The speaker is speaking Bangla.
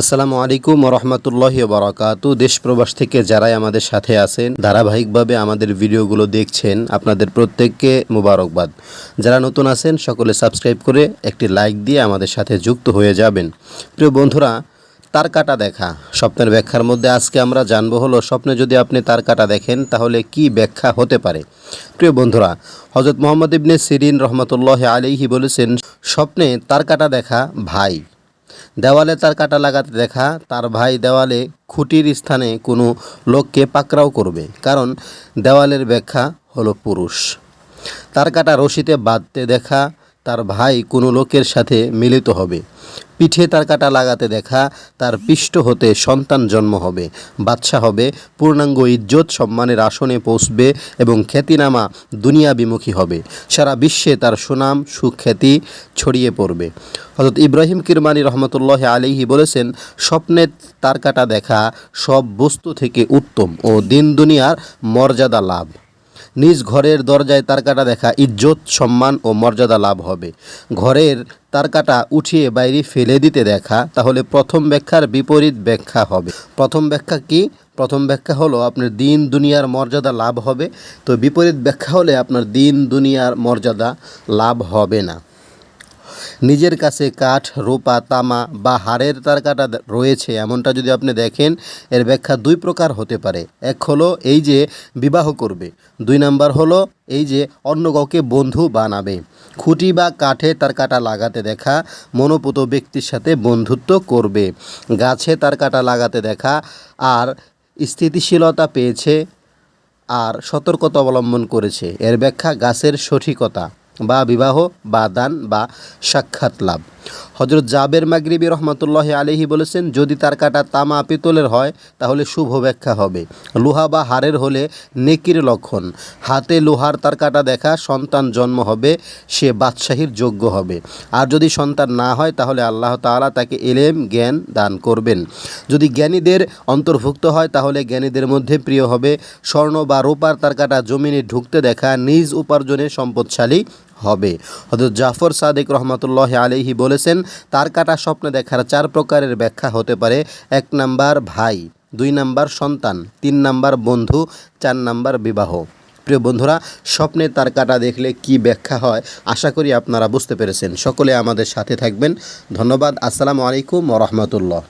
আসসালামু আলাইকুম রহমতুল্লাহ বারাকাতু। দেশ প্রবাস থেকে যারাই আমাদের সাথে আছেন, ধারাবাহিকভাবে আমাদের ভিডিওগুলো দেখছেন, আপনাদের প্রত্যেককে মুবারকবাদ। যারা নতুন আছেন, সকলে সাবস্ক্রাইব করে একটি লাইক দিয়ে আমাদের সাথে যুক্ত হয়ে যাবেন। প্রিয় বন্ধুরা, তার কাটা দেখা। স্বপ্নের ব্যাখ্যার মধ্যে আজকে আমরা জানব হলো, স্বপ্নে যদি আপনি তার কাটা দেখেন, তাহলে কি ব্যাখ্যা হতে পারে? প্রিয় বন্ধুরা হজরত মোহাম্মদ ইবনে সিরিন রহমতুল্লাহ আলিহি বলেছেন, স্বপ্নে তার কাটা দেখা ভাই। দেওয়ালে তার কাটা লাগাতে দেখা, তার ভাই দেওয়ালে খুঁটির স্থানে কোনো লোককে পাকড়াও করবে, কারণ দেওয়ালের ব্যাখ্যা হলো পুরুষ। তার কাটা রশিতে বাঁধতে দেখা তার ভাই কোনো লোকের সাথে মিলিত হবে। পিঠে তার কাটা লাগাতে দেখা, তার পিষ্ট হতে সন্তান জন্ম হবে। বাচ্চা হবে, পূর্ণাঙ্গ ইজ্জত সম্মানের আসনে পৌঁছবে এবং খ্যাতিনামা দুনিয়া বিমুখী হবে। সারা বিশ্বে তার সুনাম, সুখ্যাতি ছড়িয়ে পড়বে। হজরত ইব্রাহিম কিরমানি রহমতুল্লাহ আলিহি বলেছেন, স্বপ্নে তার কাটা দেখা সব বস্তু থেকে উত্তম ও দিন দুনিয়ার মর্যাদা লাভ। নিজ ঘরের দরজায় তারকাটা দেখা ইজ্জত, সম্মান ও মর্যাদা লাভ হবে। ঘরের তারকাটা উঠিয়ে বাইরে ফেলে দিতে দেখা, তাহলে প্রথম ব্যাখ্যার বিপরীত ব্যাখ্যা হবে। প্রথম ব্যাখ্যা কি? প্রথম ব্যাখ্যা হলো আপনার দিন, দুনিয়ার মর্যাদা লাভ হবে। তো বিপরীত ব্যাখ্যা হলে আপনার দিন, দুনিয়ার মর্যাদা লাভ হবে না। নিজের কাছে কাঠ, রোপা, তামা বা হাড়ের তারকাটা রয়েছে এমনটা যদি আপনি দেখেন, এর ব্যাখ্যা দুই প্রকার হতে পারে। এক হলো এই যে বিবাহ করবে। দুই নাম্বার হলো এই যে অন্য কাউকে বন্ধু বানাবে। খুঁটি বা কাঠে তার কাটা লাগাতে দেখা, মনোপুত ব্যক্তির সাথে বন্ধুত্ব করবে। গাছে তার কাটা লাগাতে দেখা, আর স্থিতিশীলতা পেয়েছে আর সতর্কতা অবলম্বন করেছে। এর ব্যাখ্যা গাছের সঠিকতা। বা বিবাহ, বা দান, বা সাক্ষাৎ লাভ। হজরত জাবের মাগরিবি রহমতুল্লাহ আলহি বলেছেন, যদি তার কাটা তামা পিতলের হয়, তাহলে শুভ ব্যাখ্যা হবে। লোহা বা হাড়ের হলে নেকির লক্ষণ। হাতে লোহার তার কাটা দেখা, সন্তান জন্ম হবে, সে বাদশাহীর যোগ্য হবে। আর যদি সন্তান না হয়, তাহলে আল্লাহ তাআলা তাকে এলেম, জ্ঞান দান করবেন। যদি জ্ঞানীদের অন্তর্ভুক্ত হয়, তাহলে জ্ঞানীদের মধ্যে প্রিয় হবে। স্বর্ণ বা রূপার তার কাটা জমিনে ঢুকতে দেখা, নিজ উপার্জনে সম্পদশালী হবে। হজরত জাফর সাদেক রহমতুল্লাহ আলিহি বলেছেন, তার কাটা স্বপ্নে দেখার চার প্রকারের ব্যাখ্যা হতে পারে। এক নাম্বার ভাই, দুই নাম্বার সন্তান, তিন নাম্বার বন্ধু, চার নাম্বার বিবাহ। প্রিয় বন্ধুরা, স্বপ্নে তার কাটা দেখলে কি ব্যাখ্যা হয়, আশা করি আপনারা বুঝতে পেরেছেন। সকলে আমাদের সাথে থাকবেন। ধন্যবাদ। আসসালামু আলাইকুম রহমতুল্লাহ।